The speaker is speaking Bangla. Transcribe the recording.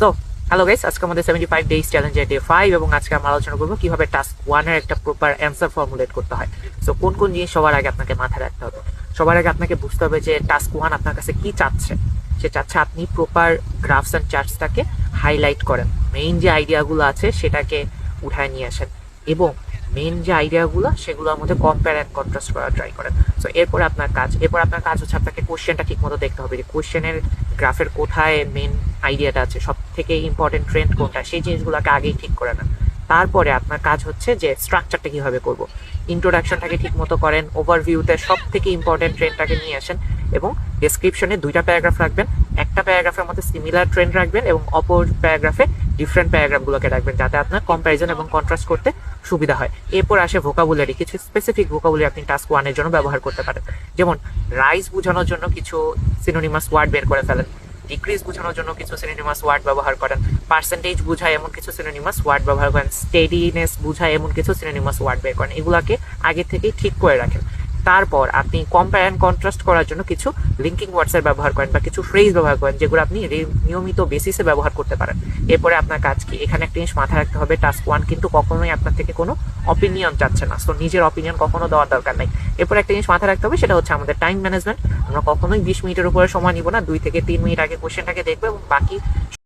সো হ্যালো গাইস আজকে আমাদের সেভেন্টি ফাইভ ডেজ চ্যালেঞ্জের ডে ফাইভ এবং আজকে আমরা আলোচনা করব কীভাবে টাস্ক ওয়ানের একটা প্রপার অ্যান্সার ফর্মুলেট করতে হয়। সো কোন কোন জিনিস সবার আগে আপনাকে মাথায় রাখতে হবে। সবার আগে আপনাকে বুঝতে হবে যে টাস্ক ওয়ান আপনার কাছে কি চাচ্ছে। সে চাচ্ছে আপনি প্রপার গ্রাফস অ্যান্ড চার্টসটাকে হাইলাইট করেন। মেইন যে আইডিয়াগুলো আছে সেটাকে উঠায় নিয়ে আসেন। এবং মেইন যে আইডিয়াগুলো সেগুলোর মধ্যে কম্পেয়ার অ্যান্ড কন্ট্রাস্ট করার ট্রাই করেন। সো এরপর আপনার কাজ, এরপর আপনার কাজ হচ্ছে আপনাকে কোশ্চেনটা ঠিক মতো দেখতে হবে যে কোশ্চেনের গ্রাফের কোথায় মেন আইডিয়াটা আছে সব থেকে ইম্পর্টেন্ট ট্রেন্ড কোনটা, সেই জিনিসগুলোকে আগেই ঠিক করে নেন। তারপরে আপনার কাজ হচ্ছে যে স্ট্রাকচারটা কীভাবে করব। ইন্ট্রোডাকশনটাকে ঠিক মতো করেন ওভারভিউতে সব থেকে ইম্পর্টেন্ট ট্রেন্ডটাকে নিয়ে আসেন এবং ডেসক্রিপশনে দুইটা প্যারাগ্রাফ রাখবেন। একটা প্যারাগ্রাফের মধ্যে সিমিলার ট্রেন্ড রাখবেন এবং অপর প্যারাগ্রাফে ডিফারেন্ট প্যারাগ্রাফগুলোকে রাখবেন যাতে আপনার কম্প্যারিজন এবং কন্ট্রাস্ট করতে সুবিধা হয়। এরপর আসে ভোকাবুলারি কিছু স্পেসিফিক ভোকাবুলারি আপনি টাস্ক ওয়ানের জন্য ব্যবহার করতে পারেন। যেমন রাইস বোঝানোর জন্য কিছু সিনোনিমাস ওয়ার্ড বের করে ফেলেন। ডিক্রিজ বোঝানোর জন্য কিছু সিনোনিমাস ওয়ার্ড ব্যবহার করেন। পার্সেন্টেজ বোঝায় এমন কিছু সিনোনিমাস ওয়ার্ড ব্যবহার করেন। স্টেডিনেস বোঝায় এমন কিছু সিনোনিমাস ওয়ার্ড বের করেন। এগুলাকে আগে থেকেই ঠিক করে রাখেন। তারপর আপনি কম্পেয়ার অ্যান্ড কন্ট্রাস্ট করার জন্য কিছু লিঙ্কিং ওয়ার্ডসের ব্যবহার করেন বা কিছু ফ্রেজ ব্যবহার করেন যেগুলো আপনি নিয়মিত বেসিসে ব্যবহার করতে পারেন। এরপরে আপনার কাজ কি? এখানে একটা জিনিস মাথায় রাখতে হবে টাস্ক ওয়ান কিন্তু কখনোই আপনার থেকে কোনো অপিনিয়ন চাচ্ছে না। সো নিজের অপিনিয়ন কখনো দেওয়ার দরকার নেই। এরপর একটা জিনিস মাথায় রাখতে হবে, সেটা হচ্ছে আমাদের টাইম ম্যানেজমেন্ট আমরা কখনোই বিশ মিনিটের উপরে সময় নিব না। দুই থেকে তিন মিনিট আগে কোশ্চেনটাকে দেখব এবং বাকি